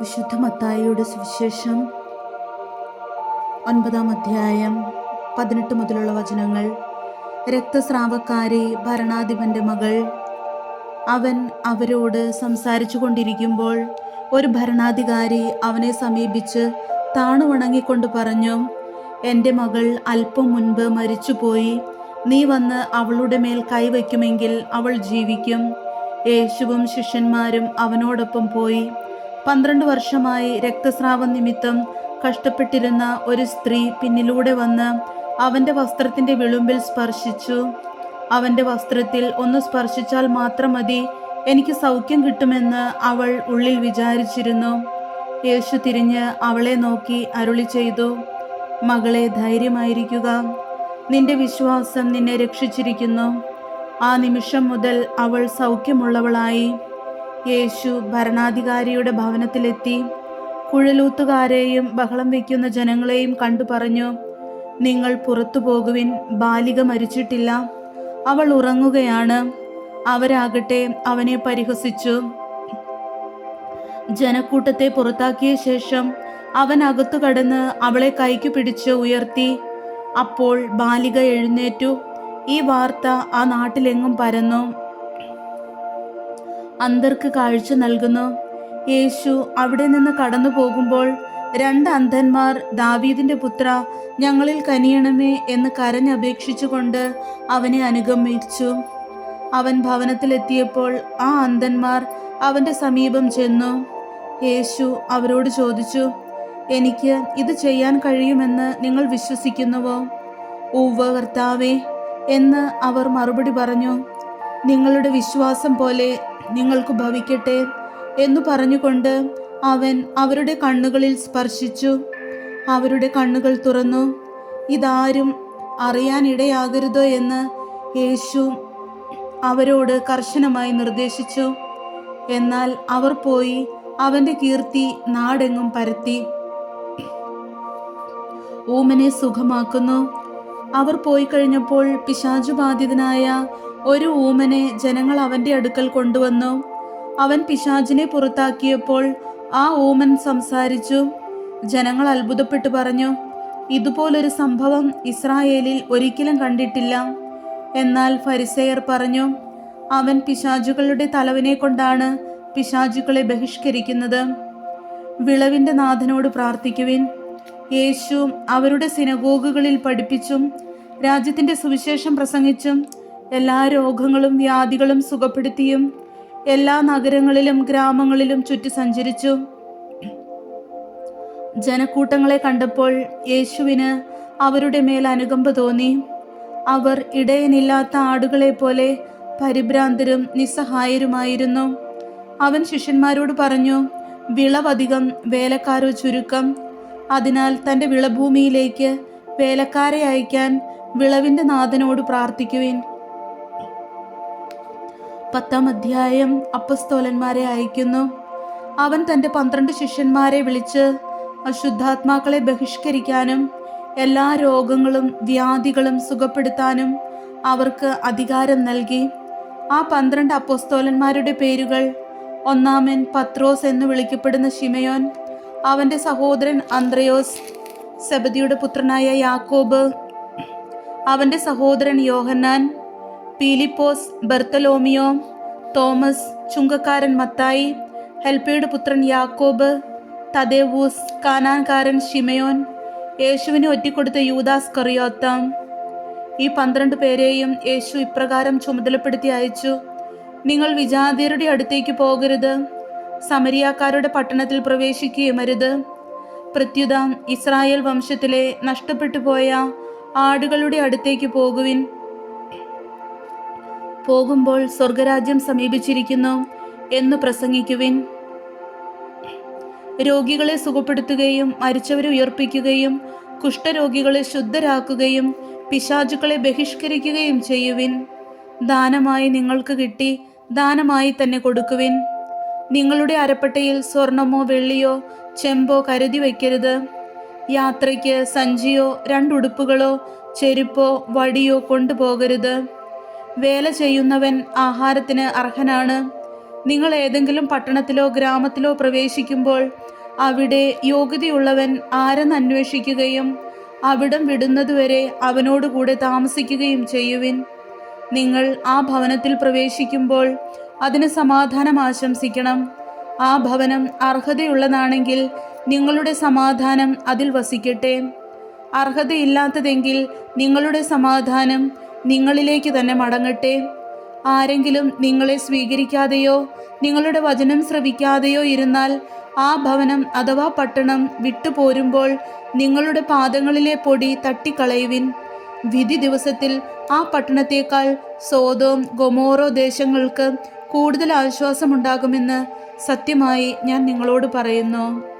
വിശുദ്ധ മത്തായിയുടെ സുവിശേഷം ഒൻപതാം അധ്യായം പതിനെട്ട് മുതലുള്ള വചനങ്ങൾ. രക്തസ്രാവക്കാരി ഭരണാധിപന്റെ മകൾ അവൻ അവരോട് സംസാരിച്ചു കൊണ്ടിരിക്കുമ്പോൾ ഒരു ഭരണാധികാരി അവനെ സമീപിച്ച് താണു വണങ്ങിക്കൊണ്ട് പറഞ്ഞു എന്റെ മകൾ അല്പം മുൻപ് മരിച്ചുപോയി. നീ വന്ന് അവളുടെ മേൽ കൈവയ്ക്കുമെങ്കിൽ അവൾ ജീവിക്കും. യേശുവും ശിഷ്യന്മാരും അവനോടൊപ്പം പോയി. പന്ത്രണ്ട് വർഷമായി രക്തസ്രാവം നിമിത്തം കഷ്ടപ്പെട്ടിരുന്ന ഒരു സ്ത്രീ പിന്നിലൂടെ വന്ന് അവന്റെ വസ്ത്രത്തിന്റെ വിളുമ്പിൽ സ്പർശിച്ചു. അവന്റെ വസ്ത്രത്തിൽ ഒന്ന് സ്പർശിച്ചാൽ മാത്രം മതി എനിക്ക് സൗഖ്യം കിട്ടുമെന്ന് അവൾ ഉള്ളിൽ വിചാരിച്ചിരുന്നു. യേശു തിരിഞ്ഞ് അവളെ നോക്കി അരുളി ചെയ്തു മകളെ ധൈര്യമായിരിക്കുക. നിന്റെ വിശ്വാസം നിന്നെ രക്ഷിച്ചിരിക്കുന്നു. ആ നിമിഷം മുതൽ അവൾ സൗഖ്യമുള്ളവളായി. യേശു ഭരണാധികാരിയുടെ ഭവനത്തിലെത്തി. കുഴലൂത്തുകാരെയും ബഹളം വയ്ക്കുന്ന ജനങ്ങളെയും കണ്ടു പറഞ്ഞു നിങ്ങൾ പുറത്തു പോകുവിൻ ബാലിക മരിച്ചിട്ടില്ല. അവൾ ഉറങ്ങുകയാണ്. അവരാകട്ടെ അവനെ പരിഹസിച്ചു. ജനക്കൂട്ടത്തെ പുറത്താക്കിയ ശേഷം അവൻ അകത്തു കടന്ന് അവളെ കൈക്കു പിടിച്ച് ഉയർത്തി. അപ്പോൾ ബാലിക എഴുന്നേറ്റു. ഈ വാർത്ത ആ നാട്ടിലെങ്ങും പരന്നു. അന്തർക്ക് കാഴ്ച നൽകുന്നു. യേശു അവിടെ നിന്ന് കടന്നു പോകുമ്പോൾ രണ്ട് അന്ധന്മാർ ദാവീദിന്റെ പുത്ര ഞങ്ങളിൽ കനിയണമേ എന്ന് കരഞ്ഞപേക്ഷിച്ചുകൊണ്ട് അവനെ അനുഗമിച്ചു. അവൻ ഭവനത്തിലെത്തിയപ്പോൾ ആ അന്ധന്മാർ അവന്റെ സമീപം ചെന്നു. യേശു അവരോട് ചോദിച്ചു എനിക്ക് ഇത് ചെയ്യാൻ കഴിയുമെന്ന് നിങ്ങൾ വിശ്വസിക്കുന്നുവോ? ഊവ കർത്താവേ എന്ന് അവർ മറുപടി പറഞ്ഞു. നിങ്ങളുടെ വിശ്വാസം പോലെ നിങ്ങൾക്ക് ഭവിക്കട്ടെ എന്നു പറഞ്ഞുകൊണ്ട് അവൻ അവരുടെ കണ്ണുകളിൽ സ്പർശിച്ചു. അവരുടെ കണ്ണുകൾ തുറന്നു. ഇതാരും അറിയാനിടയാകരുതോ എന്ന് യേശു അവരോട് കർശനമായി നിർദ്ദേശിച്ചു. എന്നാൽ അവർ പോയി അവന്റെ കീർത്തി നാടെങ്ങും പരത്തി. ഊമനെ സുഖമാക്കുന്നു. അവർ പോയി കഴിഞ്ഞപ്പോൾ പിശാചുബാധിതനായ ഒരു ഊമനെ ജനങ്ങൾ അവന്റെ അടുക്കൽ കൊണ്ടുവന്നു. അവൻ പിശാചിനെ പുറത്താക്കിയപ്പോൾ ആ ഊമൻ സംസാരിച്ചു. ജനങ്ങൾ അത്ഭുതപ്പെട്ടു പറഞ്ഞു ഇതുപോലൊരു സംഭവം ഇസ്രായേലിൽ ഒരിക്കലും കണ്ടിട്ടില്ല. എന്നാൽ ഫരിസേയർ പറഞ്ഞു അവൻ പിശാചുകളുടെ തലവിനെ കൊണ്ടാണ് പിശാചുക്കളെ ബഹിഷ്കരിക്കുന്നത്. വിളവിന്റെ നാഥനോട് പ്രാർത്ഥിക്കുവിൻ. യേശു അവരുടെ സിനഗോഗുകളിൽ പഠിപ്പിച്ചും രാജ്യത്തിന്റെ സുവിശേഷം പ്രസംഗിച്ചും എല്ലാ രോഗങ്ങളും വ്യാധികളും സുഖപ്പെടുത്തിയും എല്ലാ നഗരങ്ങളിലും ഗ്രാമങ്ങളിലും ചുറ്റി സഞ്ചരിച്ചു ജനക്കൂട്ടങ്ങളെ കണ്ടപ്പോൾ യേശുവിന് അവരുടെ മേൽ അനുകമ്പ തോന്നി. അവർ ഇടയനില്ലാത്ത ആടുകളെ പോലെ പരിഭ്രാന്തരും നിസ്സഹായരുമായിരുന്നു. അവൻ ശിഷ്യന്മാരോട് പറഞ്ഞു വിളവധികം വേലക്കാരോ ചുരുക്കം. അതിനാൽ തന്റെ വിളഭൂമിയിലേക്ക് വേലക്കാരെ അയക്കാൻ വിളവിന്റെ നാഥനോട് പ്രാർത്ഥിക്കുവിൻ. പത്താം അധ്യായം അപ്പസ്തോലന്മാരെ അയക്കുന്നു അവൻ തന്റെ പന്ത്രണ്ട് ശിഷ്യന്മാരെ വിളിച്ച് അശുദ്ധാത്മാക്കളെ ബഹിഷ്കരിക്കാനും എല്ലാ രോഗങ്ങളും വ്യാധികളും സുഖപ്പെടുത്താനും അവർക്ക് അധികാരം നൽകി. ആ പന്ത്രണ്ട് അപ്പസ്തോലന്മാരുടെ പേരുകൾ ഒന്നാമൻ പത്രോസ് എന്ന് വിളിക്കപ്പെടുന്ന ഷിമയോൻ അവന്റെ സഹോദരൻ അന്ത്രയോസ് സബദിയുടെ പുത്രനായ യാക്കോബ് അവന്റെ സഹോദരൻ യോഹന്നാൻ പീലിപ്പോസ് ബർത്തലോമിയോ തോമസ് ചുങ്കക്കാരൻ മത്തായി ഹെൽപ്പയുടെ പുത്രൻ യാക്കോബ് തദേവൂസ് കാനാൻകാരൻ ഷിമയോൻ യേശുവിനെ ഒറ്റിക്കൊടുത്ത യൂദാസ് കറിയോത്തം. ഈ പന്ത്രണ്ട് പേരെയും യേശു ഇപ്രകാരം ചുമതലപ്പെടുത്തി അയച്ചു. നിങ്ങൾ വിജാതിയരുടെ അടുത്തേക്ക് പോകരുത്. സമരിയാക്കാരുടെ പട്ടണത്തിൽ പ്രവേശിക്കുകയും അരുത്. പ്രത്യുത ഇസ്രായേൽ വംശത്തിലെ നഷ്ടപ്പെട്ടു പോയ ആടുകളുടെ അടുത്തേക്ക് പോകുവിൻ. പോകുമ്പോൾ സ്വർഗരാജ്യം സമീപിച്ചിരിക്കുന്നു എന്ന് പ്രസംഗിക്കുവിൻ. രോഗികളെ സുഖപ്പെടുത്തുകയും മരിച്ചവരെ ഉയർപ്പിക്കുകയും കുഷ്ഠരോഗികളെ ശുദ്ധരാക്കുകയും പിശാചുക്കളെ ബഹിഷ്കരിക്കുകയും ചെയ്യുവിൻ. ദാനമായി നിങ്ങൾക്ക് കിട്ടി ദാനമായി തന്നെ കൊടുക്കുവിൻ. നിങ്ങളുടെ അരപ്പട്ടയിൽ സ്വർണമോ വെള്ളിയോ ചെമ്പോ കരുതി വയ്ക്കരുത്. യാത്രയ്ക്ക് സഞ്ചിയോ രണ്ടുടുപ്പുകളോ ചെരുപ്പോ വടിയോ കൊണ്ടുപോകരുത്. വേല ചെയ്യുന്നവൻ ആഹാരത്തിന് അർഹനാണ്. നിങ്ങൾ ഏതെങ്കിലും പട്ടണത്തിലോ ഗ്രാമത്തിലോ പ്രവേശിക്കുമ്പോൾ അവിടെ യോഗ്യതയുള്ളവൻ ആരെന്ന് അന്വേഷിക്കുകയും അവിടം വിടുന്നതുവരെ അവനോടുകൂടെ താമസിക്കുകയും ചെയ്യുവിൻ. നിങ്ങൾ ആ ഭവനത്തിൽ പ്രവേശിക്കുമ്പോൾ അതിന് സമാധാനം ആശംസിക്കണം. ആ ഭവനം അർഹതയുള്ളതാണെങ്കിൽ നിങ്ങളുടെ സമാധാനം അതിൽ വസിക്കട്ടെ. അർഹതയില്ലാത്തതെങ്കിൽ നിങ്ങളുടെ സമാധാനം നിങ്ങളിലേക്ക് തന്നെ മടങ്ങട്ടെ. ആരെങ്കിലും നിങ്ങളെ സ്വീകരിക്കാതെയോ നിങ്ങളുടെ വചനം ശ്രവിക്കാതെയോ ഇരുന്നാൽ ആ ഭവനം അഥവാ പട്ടണം വിട്ടുപോരുമ്പോൾ നിങ്ങളുടെ പാദങ്ങളിലെ പൊടി തട്ടിക്കളയുവിൻ. വിധി ദിവസത്തിൽ ആ പട്ടണത്തേക്കാൾ സോതോം ഗൊമോറോ ദേശങ്ങൾക്ക് കൂടുതൽ ആശ്വാസമുണ്ടാകുമെന്ന് സത്യമായി ഞാൻ നിങ്ങളോട് പറയുന്നു.